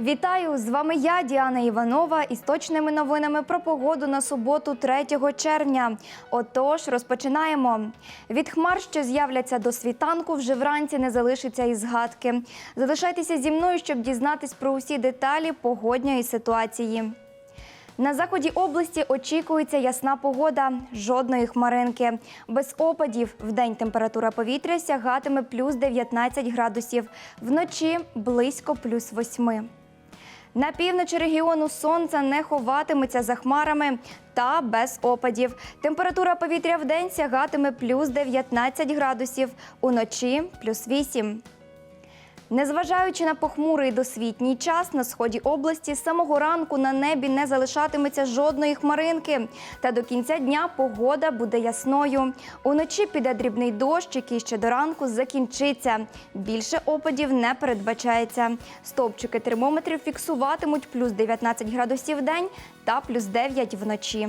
Вітаю! З вами я, Діана Іванова, із точними новинами про погоду на суботу, 3 червня. Отож, розпочинаємо. Від хмар, що з'являться до світанку, вже вранці не залишиться і згадки. Залишайтеся зі мною, щоб дізнатись про усі деталі погодньої ситуації. На заході області очікується ясна погода, жодної хмаринки. Без опадів в день температура повітря сягатиме плюс 19 градусів, вночі близько плюс 8. На півночі регіону сонце не ховатиметься за хмарами та без опадів. Температура повітря в день сягатиме плюс 19 градусів, уночі плюс 8. Незважаючи на похмурий досвітній час, на сході області з самого ранку на небі не залишатиметься жодної хмаринки. Та до кінця дня погода буде ясною. Уночі піде дрібний дощ, який ще до ранку закінчиться. Більше опадів не передбачається. Стовпчики термометрів фіксуватимуть плюс 19 градусів в день та плюс 9 вночі.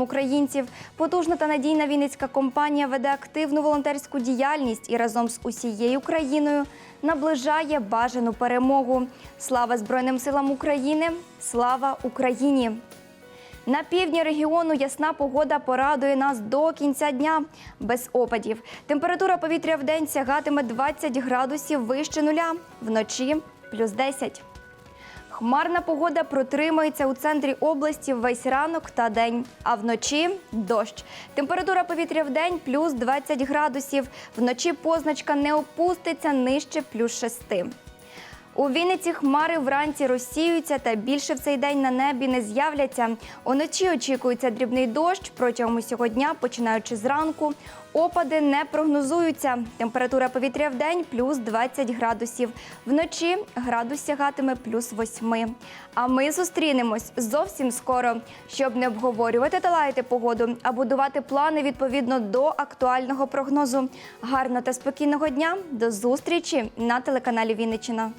українців. Потужна та надійна вінницька компанія веде активну волонтерську діяльність і разом з усією країною наближає бажану перемогу. Слава Збройним силам України! Слава Україні! На півдні регіону ясна погода порадує нас до кінця дня без опадів. Температура повітря в день сягатиме 20 градусів вище нуля, вночі плюс 10. Хмарна погода протримається у центрі області весь ранок та день, а вночі дощ. Температура повітря в день плюс 20 градусів. Вночі позначка не опуститься нижче плюс 6. У Вінниці хмари вранці розсіюються та більше в цей день на небі не з'являться. Уночі очікується дрібний дощ протягом усього дня, починаючи зранку. Опади не прогнозуються. Температура повітря в день плюс 20 градусів. Вночі градус сягатиме плюс 8. А ми зустрінемось зовсім скоро, щоб не обговорювати та лаяти погоду, а будувати плани відповідно до актуального прогнозу. Гарного та спокійного дня. До зустрічі на телеканалі Вінниччина.